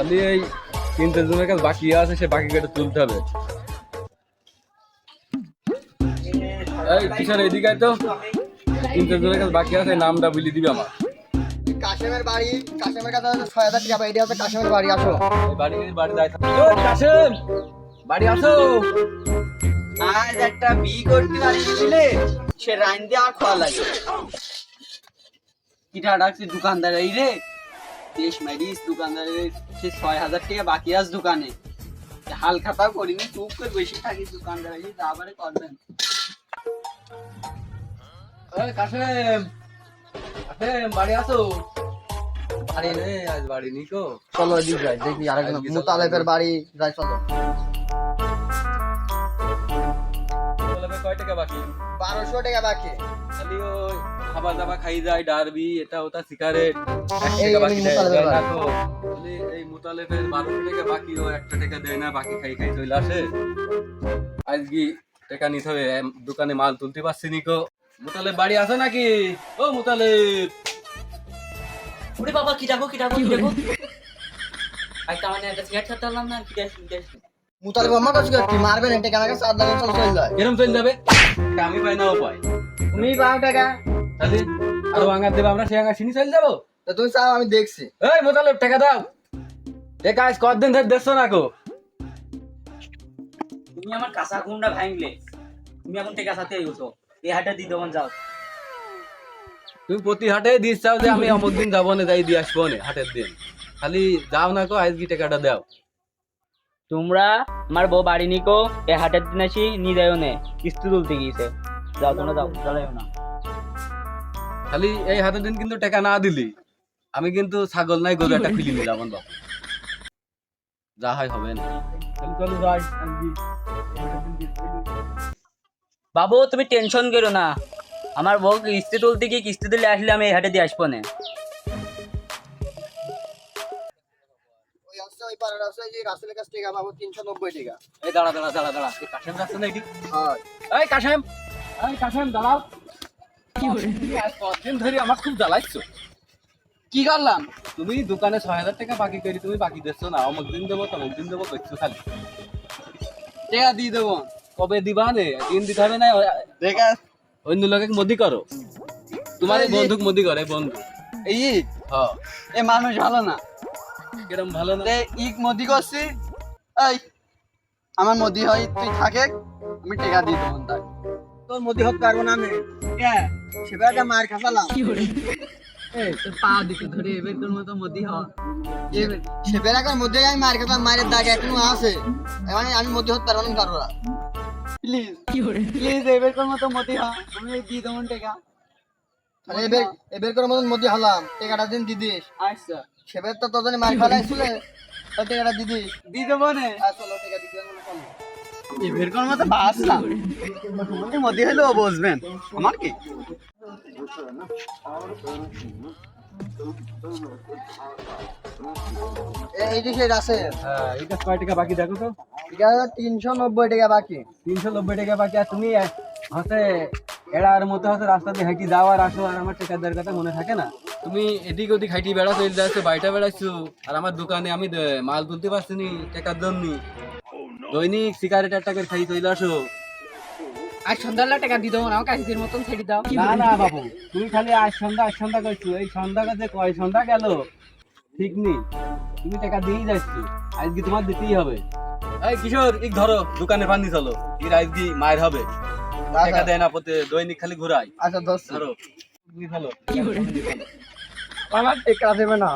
খালি এই তিনটে জনের কাছে বাকি আছে সে বাকি কেটে তুলতে হবে। এই কিশোর এদিকে তো। কাছে বাকি আছে নামটা বলি দিবি আমার। কাশেমের বাড়ি কাশেমের কাছে ছয় হাজার টাকা এটা হচ্ছে কাশেমের বাড়ি আসো। বাড়ি বাড়ি যাই কাশেম বাড়ি আসো। আজ একটা বি করতে পারছিলে সে রাইন দিয়ে আর খাওয়া লাগে কিটা ডাকছে দোকানদার এই রে। মারিস দোকানদারের সে ছয় হাজার টাকা বাকি আস দোকানে। হাল খাতাও করিনি চুপ করে বেশি থাকিস দোকানদার এই তারপরে করবেন। কাশেম! কাশেম বাড়ি আসো বাড়ি নেই আজ বাড়ি নিকো চলো এদিক যাই দেখি আরেকজন। মুতালেবের বাড়ি যাই চলো। কয় টাকা বাকি? বারোশো টাকা বাকি। খাবার দাবার খাই যায় ডারবি এটা ওটা সিগারেট। এই মুতালেবের বারোশো টাকা বাকি ও একটা টাকা দেয় না বাকি খাই খাই চলে আসে। আজকে টাকা নিতে হবে দোকানে মাল তুলতে পারছি নিকো মুতালেব বাড়ি আছে নাকি? ও মুতালেব! ওরে বাবা কি ডাকো কি ডাকো কি ডাকো? একটা মানে একটা সিগারেট খেতে পারলাম না কি ডাকছি মুতালেব আমার কাছে কি মারবেন? এটা কেন চার দাম চল চলে যায় এরম চলে যাবে। আমি পাই না ও পাই তুমি পাও টাকা তাহলে আরও আঙার দেবে আমরা সে আঙার চিনি চলে যাব? তো তুমি চাও আমি দেখছি। এই মোতালেব টাকা দাও। টাকা আজ কতদিন ধরে দেখছ না কো তুমি আমার কাঁচা ঘুমটা ভাঙলে। তুমি এখন থেকে সাথে এগোছো এই হাটে দিয়ে দেবেন যাও। তুমি প্রতি হাটে দিস চাও যে আমি অমুক দিন যাব না যাই দিয়ে আসব না হাটের দিন। খালি যাও না কো আজকে টাকাটা দাও। তোমরা আমার বউ বাড়ি নিকো এ হাটের দিন আসি নিয়ে নে। কিস্তি তুলতে গিয়েছে। যাও তোমরা যাও জ্বালাইও না। খালি এই হাটের দিন কিন্তু টাকা না দিলি আমি কিন্তু ছাগল নাই গরু একটা খুলি নিলাম যা হয় হবে না। চলো যাই বাবু তুমি টেনশন করো না। আমার বউ কিস্তি তুলতে গিয়ে কিস্তি দিলে আসলে আমি এই হাটে দিয়ে আসব না। এই দাঁড়া দাঁড়া দাঁড়া দাঁড়া কাশেম রাস্তা না এটি? হয়। এই কাশেম! কাশেম দাঁড়াও তুমি ধরে আমার খুব জ্বালাইছো? কি করলাম? তুমি দোকানে ছয় হাজার টাকা বাকি করি তুমি বাকি দিচ্ছ না। অমুক দিন দেবো তমুক দিন দেবো করছ খালি। টাকা দিয়ে দেবো। কবে দিবা নে? দিন দিতে হবে না দেখা অন্য লোকে মদি করো। তোমার এই বন্ধুক মদি করে বন্ধু। এই হ্যাঁ এ মানুষ ভালো না। কিরম ভালো না? ইক মোদি করছি। এই আমার মোদি হয় তুই থাকে আমি টাকা দিয়ে দেবো তাই তোর মধ্যে হতে পারব না আমি। সেবাটা মার খাসালাম পা দিকে ধরে এবার তোর মতো মোদি হ। সেবেরাকার মধ্যে আমি মার খাসালাম মায়ের দাগ এখনও আছে। এবার আমি মধ্যে হতে পারব না কারোরা প্লিজ প্লিজ এবার তোর মতো মোদি হ। আমি দিয়ে দেবো টাকা। এবার এবার করে মতন হলাম। টাকাটা দিন দিদিস আচ্ছা। সেবের তো তোদের মার টাকাটা দিদিস দিয়ে দেবো নে। এবার কোন মতো বাসলাম ও বসবেন। আমার কি? হ্যাঁ এটা কয় টাকা বাকি দেখো তো? এটা তিনশো নব্বই টাকা বাকি। তিনশো নব্বই টাকা বাকি আর তুমি হচ্ছে এড়ার মতো হচ্ছে রাস্তা দিয়ে যাও আর আসো আর আমার কথা মনে থাকে না। তুমি এদিক ওদিক হাইটি বেড়া চলে যাচ্ছে বাড়িটা বেড়াচ্ছো আর আমার দোকানে আমি মাল তুলতে পারছি নি টাকার জন্য। দৈনিক সিগারেট একটা করে খাই চলে আসো। আর সন্ধ্যাবেলা টাকা দিয়ে দেবো না কাশিদের মতন ছেড়ে দাও। না না বাবু তুমি খালি আজ সন্ধ্যা আজ সন্ধ্যা করছ। এই সন্ধ্যা কাছে কয় সন্ধ্যা গেল? ঠিক নেই। তুমি টাকা দিয়েই যাচ্ছ। আজকে তোমার দিতেই হবে। এই কিশোর ইক ধরো দোকানে পানি চলো। এর আজকে মায়ের হবে। টাকা দেয় না প্রতি দৈনিক খালি ঘুরাই আচ্ছা দশ ধরো তুমি ফেলো। আমার টাকা দেবে না।